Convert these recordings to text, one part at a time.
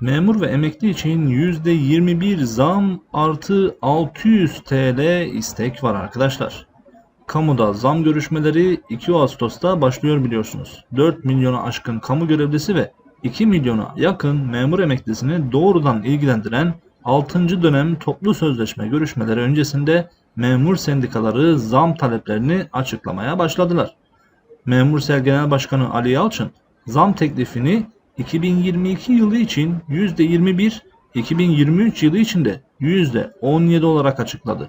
Memur ve emekli için %21 zam artı 600 TL istek var arkadaşlar. Kamuda zam görüşmeleri 2 Ağustos'ta başlıyor biliyorsunuz. 4 milyona aşkın kamu görevlisi ve 2 milyona yakın memur emeklisini doğrudan ilgilendiren 6. dönem toplu sözleşme görüşmeleri öncesinde memur sendikaları zam taleplerini açıklamaya başladılar. Memursel Genel Başkanı Ali Yalçın zam teklifini 2022 yılı için %21, 2023 yılı için de %17 olarak açıkladı.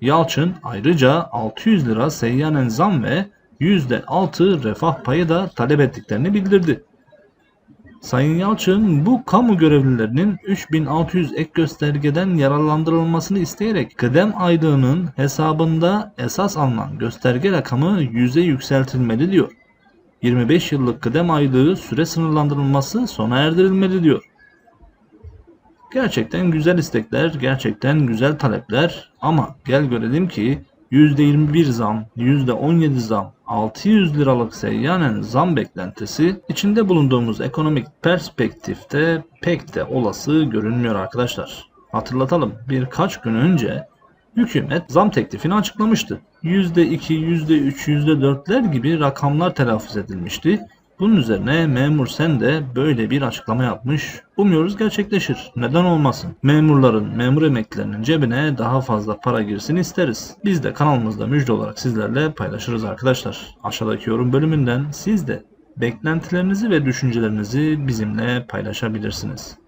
Yalçın ayrıca 600 lira seyyanen zam ve %6 refah payı da talep ettiklerini bildirdi. Sayın Yalçın bu kamu görevlilerinin 3600 ek göstergeden yararlandırılmasını isteyerek kıdem aylığının hesabında esas alınan gösterge rakamı 100'e yükseltilmeli diyor. 25 yıllık kıdem aylığı süre sınırlandırılması sona erdirilmeli diyor. Gerçekten güzel istekler, gerçekten güzel talepler ama gel görelim ki %21 zam, %17 zam, 600 liralık seyyanen zam beklentisi içinde bulunduğumuz ekonomik perspektifte pek de olası görünmüyor arkadaşlar. Hatırlatalım birkaç gün önce hükümet zam teklifini açıklamıştı. %2, %3, %4'ler gibi rakamlar telaffuz edilmişti. Bunun üzerine memur sen de böyle bir açıklama yapmış. Umuyoruz gerçekleşir. Neden olmasın? Memurların, memur emeklilerinin cebine daha fazla para girsin isteriz. Biz de kanalımızda müjde olarak sizlerle paylaşırız arkadaşlar. Aşağıdaki yorum bölümünden siz de beklentilerinizi ve düşüncelerinizi bizimle paylaşabilirsiniz.